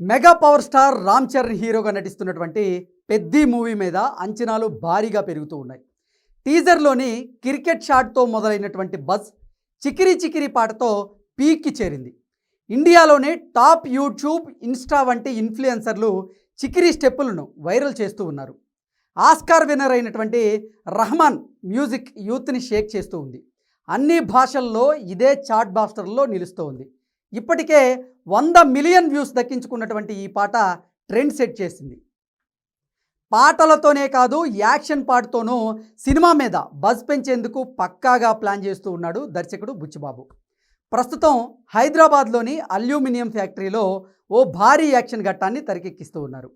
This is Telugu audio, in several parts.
Mega power star Ram Charan హీరోగా నటిస్తున్నటువంటి పెద్ది మూవీ మీద అంచనాలు భారీగా పెరుగుతూ ఉన్నాయి. టీజర్లోని క్రికెట్ షాట్తో మొదలైనటువంటి బజ్ చికిరి చికిరి పాటతో పీక్కి చేరింది. ఇండియాలోనే టాప్ యూట్యూబ్ ఇన్స్టా వంటి ఇన్ఫ్లుయెన్సర్లు చికిరి స్టెప్పులను వైరల్ చేస్తూ ఉన్నారు. ఆస్కార్ విన్నర్ అయినటువంటి రహమాన్ మ్యూజిక్ యూత్ని షేక్ చేస్తూ ఉంది. అన్ని భాషల్లో ఇదే చాట్ బాస్టర్లో నిలుస్తూ ఉంది. ఇప్పటికే వంద మిలియన్ వ్యూస్ దక్కించుకున్నటువంటి ఈ పాట ట్రెండ్ సెట్ చేసింది. పాటలతోనే కాదు యాక్షన్ పాటతోనూ సినిమా మీద బజ్ పెంచేందుకు పక్కాగా ప్లాన్ చేస్తూ ఉన్నాడు దర్శకుడు బుచ్చిబాబు. ప్రస్తుతం హైదరాబాద్లోని అల్యూమినియం ఫ్యాక్టరీలో ఓ భారీ యాక్షన్ ఘట్టాన్ని తెరకెక్కిస్తూ ఉన్నారు.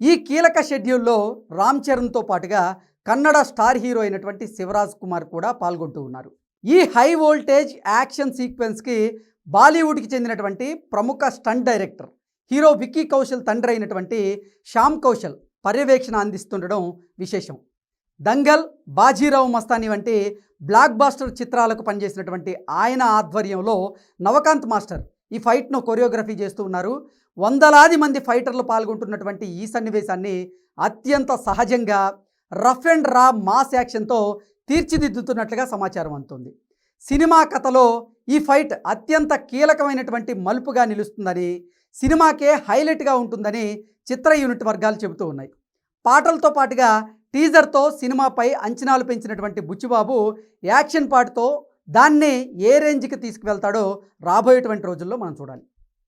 ఈ కీలక షెడ్యూల్లో రామ్ చరణ్తో పాటుగా కన్నడ స్టార్ హీరో అయినటువంటి శివరాజ్ కుమార్ కూడా పాల్గొంటూ ఉన్నారు. ఈ హై వోల్టేజ్ యాక్షన్ సీక్వెన్స్కి బాలీవుడ్కి చెందినటువంటి ప్రముఖ stunt director hero Vicky Kaushal తండ్రి అయినటువంటి శ్యామ్ కౌశల్ పర్యవేక్షణ అందిస్తుండడం విశేషం. దంగల్ బాజీరావు మస్తాని వంటి బ్లాక్ బాస్టర్ చిత్రాలకు పనిచేసినటువంటి ఆయన ఆధ్వర్యంలో నవకాంత్ మాస్టర్ ఈ ఫైట్ను కొరియోగ్రఫీ చేస్తూ ఉన్నారు. వందలాది మంది ఫైటర్లు పాల్గొంటున్నటువంటి ఈ సన్నివేశాన్ని అత్యంత సహజంగా రఫ్ అండ్ రా మాస్ యాక్షన్తో తీర్చిదిద్దుతున్నట్లుగా సమాచారం అందుతుంది. సినిమా కథలో ఈ ఫైట్ అత్యంత కీలకమైనటువంటి మలుపుగా నిలుస్తుందని సినిమాకే హైలైట్గా ఉంటుందని చిత్ర యూనిట్ వర్గాలు చెబుతూ ఉన్నాయి. పాటలతో పాటుగా టీజర్తో సినిమాపై అంచనాలు పెంచినటువంటి బుచ్చిబాబు యాక్షన్ పాటతో దాన్ని ఏ రేంజ్కి తీసుకువెళ్తాడో రాబోయేటువంటి రోజుల్లో మనం చూడాలి.